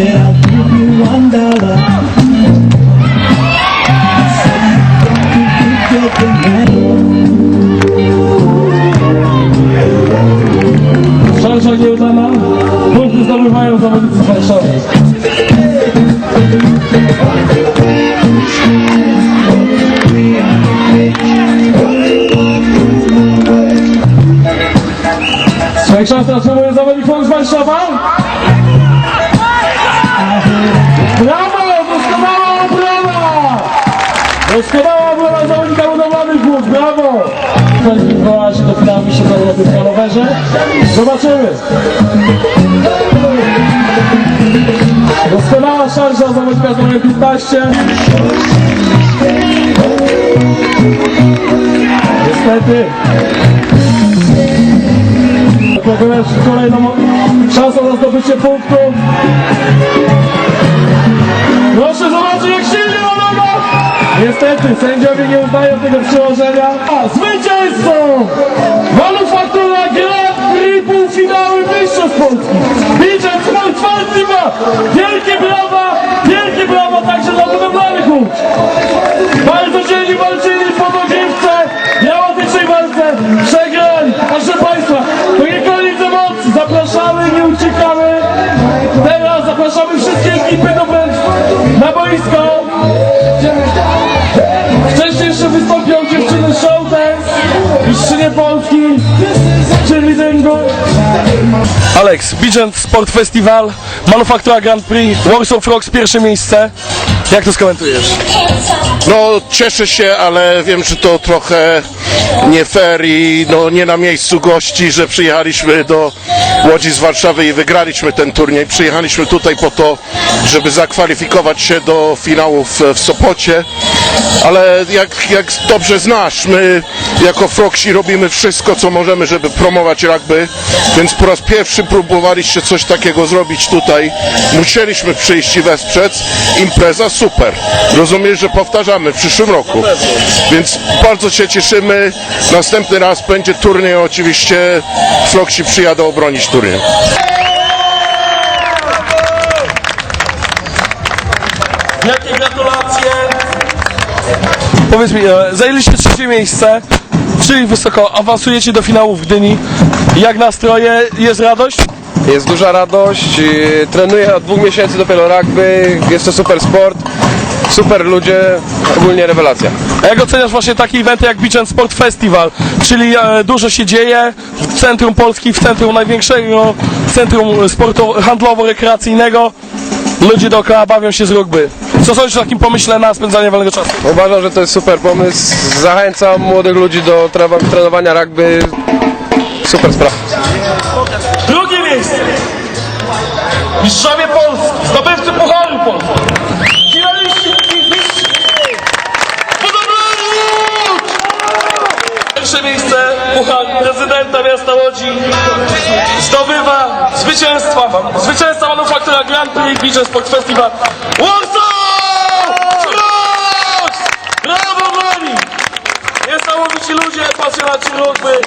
Said I'll give you one dollar. Warszawy. Trzech szans otrzymuje zawodnik z Warszawa. Brawo! Doskonała obrona! Doskonała obrona zawodnika budowlanych głów, brawo! Kwalifikowała się do finału się Europy w Hanowerze. Zobaczymy! Doskonała szarża zawodnika z numerem 15. Niestety. Kolejną szansę na zdobycie punktu. Proszę zobaczyć jak silnie noga! Niestety, sędziowie nie uznają tego przyłożenia. A zwycięzcą! Manufaktura Grand Prix półfinały Mistrzostw Polski! Widzę Sport Festival! Wielkie brawa! Wielkie brawa także dla budowlanych! Bardzo Polski, cheerleadingu. Alex, Bigent Sport Festival, Manufaktura Grand Prix, Warsaw Rocks pierwsze miejsce. Jak to skomentujesz? No cieszę się, ale wiem, że to trochę nie fair i no, nie na miejscu gości, że przyjechaliśmy do Łodzi z Warszawy i wygraliśmy ten turniej. Przyjechaliśmy tutaj po to, żeby zakwalifikować się do finału w, w Sopocie, ale jak, jak dobrze znasz, my jako Froksi robimy wszystko, co możemy, żeby promować rugby, więc po raz pierwszy próbowaliście coś takiego zrobić tutaj. Musieliśmy przyjść i wesprzeć. Impreza super. Rozumiesz, że powtarzamy w przyszłym roku. Więc bardzo się cieszymy. Następny raz będzie turniej. Oczywiście Froksi przyjadą obronić turniej. Wielkie gratulacje. Powiedz mi, e, zajęliście trzecie miejsce, czyli wysoko awansujecie do finału w Gdyni. Jak nastroje? Jest radość? Jest duża radość, yy, trenuję od dwóch miesięcy dopiero rugby, jest to super sport, super ludzie, ogólnie rewelacja. A jak oceniasz właśnie takie eventy jak Beach and Sport Festival, czyli e, dużo się dzieje w centrum Polski, w centrum największego centrum sportu handlowo-rekreacyjnego. Ludzie dookoła bawią się z rugby. Co sądzisz o takim pomyśle na spędzanie wolnego czasu? Uważam, że to jest super pomysł, zachęcam młodych ludzi do trenowania rugby, super sprawa. Mistrzowie Polski, zdobywcy Pucharu Polski. Finaliści i mistrz. Budowlani Łódź! Pierwsze miejsce Puchar prezydenta miasta Łodzi zdobywa zwycięstwa, zwycięzca manufaktura Grand Prix Beach Sport Festival Warsaw! Śląsk! Brawo dla! Niesamowici ludzie, pasjonaci rugby.